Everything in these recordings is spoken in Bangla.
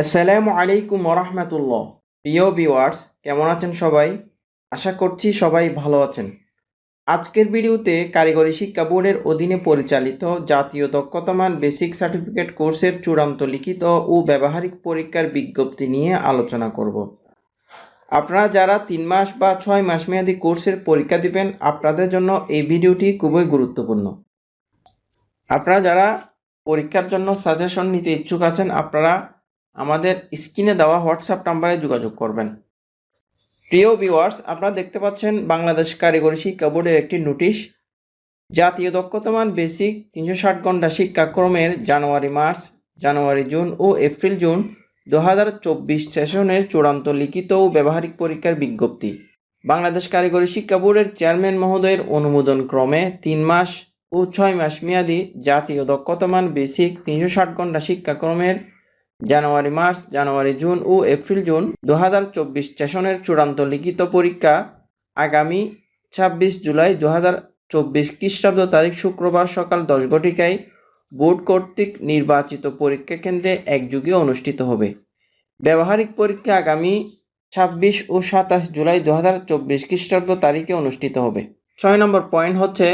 আসসালামু আলাইকুম ওরহমতুল্লাহ প্রিয় ভিউয়ার্স, কেমন আছেন সবাই? আশা করছি সবাই ভালো আছেন। আজকের ভিডিওতে কারিগরি শিক্ষা বোর্ডের অধীনে পরিচালিত জাতীয় দক্ষতামান বেসিক সার্টিফিকেট কোর্সের চূড়ান্ত লিখিত ও ব্যবহারিক পরীক্ষার বিজ্ঞপ্তি নিয়ে আলোচনা করব। আপনারা যারা তিন মাস বা ছয় মাস মেয়াদী কোর্সের পরীক্ষা দিবেন, আপনাদের জন্য এই ভিডিওটি খুবই গুরুত্বপূর্ণ। আপনারা যারা পরীক্ষার জন্য সাজেশন নিতে ইচ্ছুক আছেন, আপনারা আমাদের স্ক্রিনে দেওয়া হোয়াটসঅ্যাপ নাম্বারে যোগাযোগ করবেন। প্রিয় ভিউয়ার্স, আপনারা দেখতে পাচ্ছেন বাংলাদেশ কারিগরি শিক্ষা বোর্ডের একটি নোটিশ। জাতীয় দক্ষতামান বেসিক তিনশো ষাট ঘণ্টা শিক্ষাক্রমের জানুয়ারি, মার্চ, জানুয়ারি, জুন ও এপ্রিল, জুন দু হাজার চব্বিশ সেশনের চূড়ান্ত লিখিত ও ব্যবহারিক পরীক্ষার বিজ্ঞপ্তি। বাংলাদেশ কারিগরি শিক্ষা বোর্ডের চেয়ারম্যান মহোদয়ের অনুমোদন ক্রমে তিন মাস ও ছয় মাস মেয়াদী জাতীয় দক্ষতামান বেসিক তিনশো ষাট ঘণ্টা শিক্ষাক্রমের জানুয়ারি, মার্চ, জানুয়ারি, জুন ও এপ্রিল, জুন দু হাজার চব্বিশ সেশনের চূড়ান্ত লিখিত পরীক্ষা। আগামী ছাব্বিশ জুলাই দু হাজার চব্বিশ খ্রিস্টাব্দ তারিখ শুক্রবার সকাল দশ ঘটিকায় বোর্ড কর্তৃক নির্বাচিত পরীক্ষা কেন্দ্রে একযোগে অনুষ্ঠিত হবে। ব্যবহারিক পরীক্ষা আগামী ছাব্বিশ ও সাতাশ জুলাই দু হাজার চব্বিশ খ্রিস্টাব্দ তারিখে অনুষ্ঠিত হবে। ছয় নম্বর পয়েন্ট হচ্ছে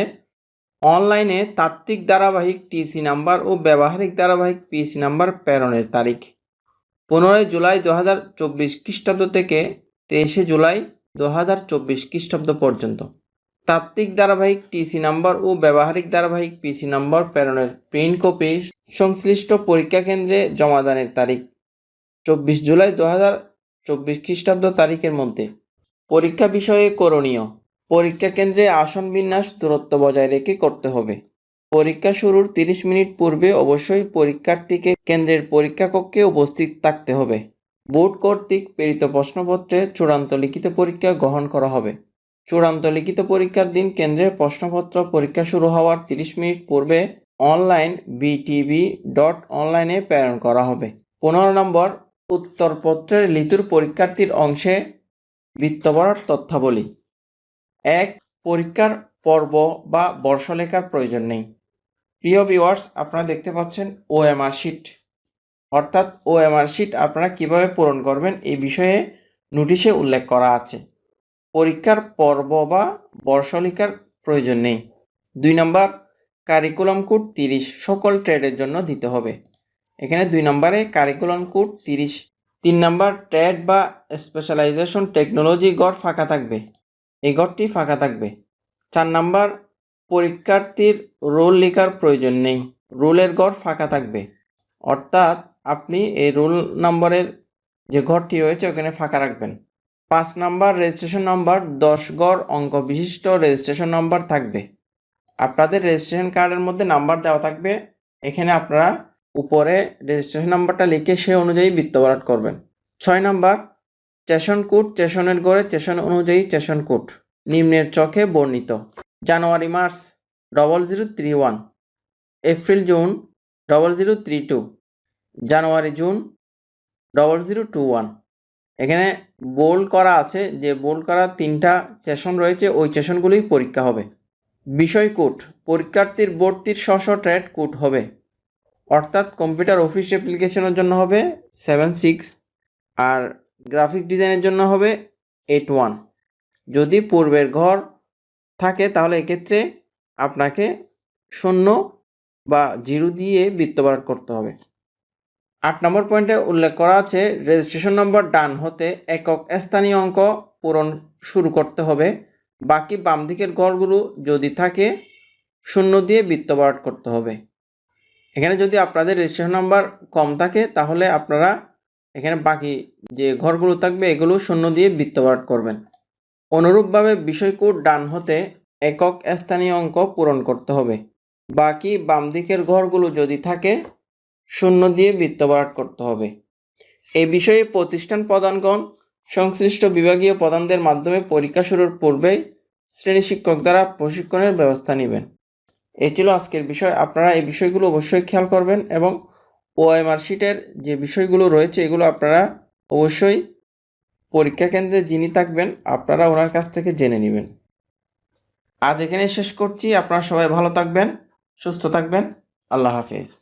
অনলাইনে তাত্ত্বিক ধারাবাহিক টিসি নাম্বার ও ব্যবহারিক ধারাবাহিক পিসি নাম্বার প্রেরণের তারিখ। পনেরোই জুলাই দু হাজার চব্বিশ খ্রিস্টাব্দ থেকে তেইশে জুলাই দু হাজার চব্বিশ খ্রিস্টাব্দ পর্যন্ত। তাত্ত্বিক ধারাবাহিক টিসি নাম্বার ও ব্যবহারিক ধারাবাহিক পিসি নাম্বার প্রেরণের প্রিন্ট কপি সংশ্লিষ্ট পরীক্ষা কেন্দ্রে জমাদানের তারিখ। চব্বিশ জুলাই দু হাজার চব্বিশ খ্রিস্টাব্দ তারিখের মধ্যে। পরীক্ষা বিষয়ে করণীয়। পরীক্ষা কেন্দ্রে আসন বিন্যাস দূরত্ব বজায় রেখে করতে হবে। পরীক্ষা শুরুর তিরিশ মিনিট পূর্বে অবশ্যই পরীক্ষার্থীকে কেন্দ্রের পরীক্ষা কক্ষে উপস্থিত থাকতে হবে। বোর্ড কর্তৃক প্রেরিত প্রশ্নপত্রে চূড়ান্ত লিখিত পরীক্ষা গ্রহণ করা হবে। চূড়ান্ত লিখিত পরীক্ষার দিন কেন্দ্রের প্রশ্নপত্র পরীক্ষা শুরু হওয়ার তিরিশ মিনিট পূর্বে অনলাইন বিটিভি ডট অনলাইনে প্রেরণ করা হবে। পনেরো নম্বর, উত্তরপত্রের লিতুর পরীক্ষার্থীর অংশে বৃত্তবরার তথ্যাবলী। এক, পরীক্ষার পর্ব বা বর্ষলেখার প্রয়োজন নেই। প্রিয় ভিউয়ার্স আপনারা দেখতে পাচ্ছেন ওএমআর শিট অর্থাৎ ওএমআর শিট আপনারা কীভাবে পূরণ করবেন এই বিষয়ে নোটিশে উল্লেখ করা আছে। পরীক্ষার পর্ব বা বর্ষলিকার প্রয়োজন নেই। দুই নম্বর কারিকুলাম কোড তিরিশ, সকল ট্রেডের জন্য দিতে হবে। এখানে দুই নম্বরে কারিকুলাম কোড তিরিশ, তিন নম্বর ট্রেড বা স্পেশালাইজেশন টেকনোলজি গড় ফাঁকা থাকবে। এই ঘরটি ফাঁকা থাকবে। চার নাম্বার, পরীক্ষার্থীর রোল লেখার প্রয়োজন নেই। রোলের ঘর ফাঁকা থাকবে। অর্থাৎ আপনি এই রোল নম্বরের যে ঘরটি রয়েছে, ওখানে ফাঁকা রাখবেন। পাঁচ নাম্বার রেজিস্ট্রেশন নাম্বার দশ গড় অঙ্ক বিশিষ্ট রেজিস্ট্রেশন নাম্বার থাকবে। আপনাদের রেজিস্ট্রেশন কার্ডের মধ্যে নাম্বার দেওয়া থাকবে। এখানে আপনারা উপরে রেজিস্ট্রেশন নাম্বারটা লিখে সে অনুযায়ী বৃত্তবরাট করবেন। ছয় নাম্বার চেশন কোড চেশনের গড়ে চেশন অনুযায়ী চেশন কোড নিম্নের চকে বর্ণিত। January, March, double zero three one. April, June, double zero three two. January, June, double zero two one. এখানে বোল্ড করা আছে যে বোল্ড করা তিনটা সেশন রয়েছে, ওই সেশনগুলোই পরীক্ষা হবে। বিষয় কোড পরীক্ষার্থীর ভর্তির স্ব ট্রেড কোড হবে। অর্থাৎ কম্পিউটার অফিস অ্যাপ্লিকেশনের জন্য হবে সেভেন সিক্স। আর গ্রাফিক ডিজাইনের জন্য হবে এইট ওয়ান। যদি পূর্বের ঘর থাকে, তাহলে এক্ষেত্রে আপনাকে শূন্য বা জিরো দিয়ে বৃত্তপাত করতে হবে। আট নম্বর পয়েন্টে উল্লেখ করা আছে রেজিস্ট্রেশন নম্বর ডান হতে একক স্থানীয় অঙ্ক পূরণ শুরু করতে হবে। বাকি বাম দিকের ঘরগুলো যদি থাকে, শূন্য দিয়ে বৃত্তপাত করতে হবে। এখানে যদি আপনাদের রেজিস্ট্রেশন নাম্বার কম থাকে, তাহলে আপনারা এখানে বাকি যে ঘরগুলো থাকবে, এগুলো শূন্য দিয়ে বৃত্তপাত করবেন। অনুরূপভাবে বিষয় কোড ডান হতে একক স্থানীয় অঙ্ক পূরণ করতে হবে। বাকি বাম দিকের ঘরগুলো যদি থাকে শূন্য দিয়ে বৃত্তপাত করতে হবে। এই বিষয়ে প্রতিষ্ঠান প্রধানগণ, সংশ্লিষ্ট বিভাগীয় প্রধানদের মাধ্যমে পরীক্ষা শুরুর পূর্বেই শ্রেণি শিক্ষক দ্বারা প্রশিক্ষণের ব্যবস্থা নেবেন। এই ছিল আজকের বিষয়। আপনারা এই বিষয়গুলো অবশ্যই খেয়াল করবেন এবং ওএমআর শিটের যে বিষয়গুলো রয়েছে, এগুলো আপনারা অবশ্যই পরীক্ষা কেন্দ্রে যিনি থাকবেন, আপনারা ওনার কাছ থেকে জেনে নেবেন। আজ এখানে শেষ করছি। আপনারা সবাই ভালো থাকবেন, সুস্থ থাকবেন। আল্লাহ হাফিজ।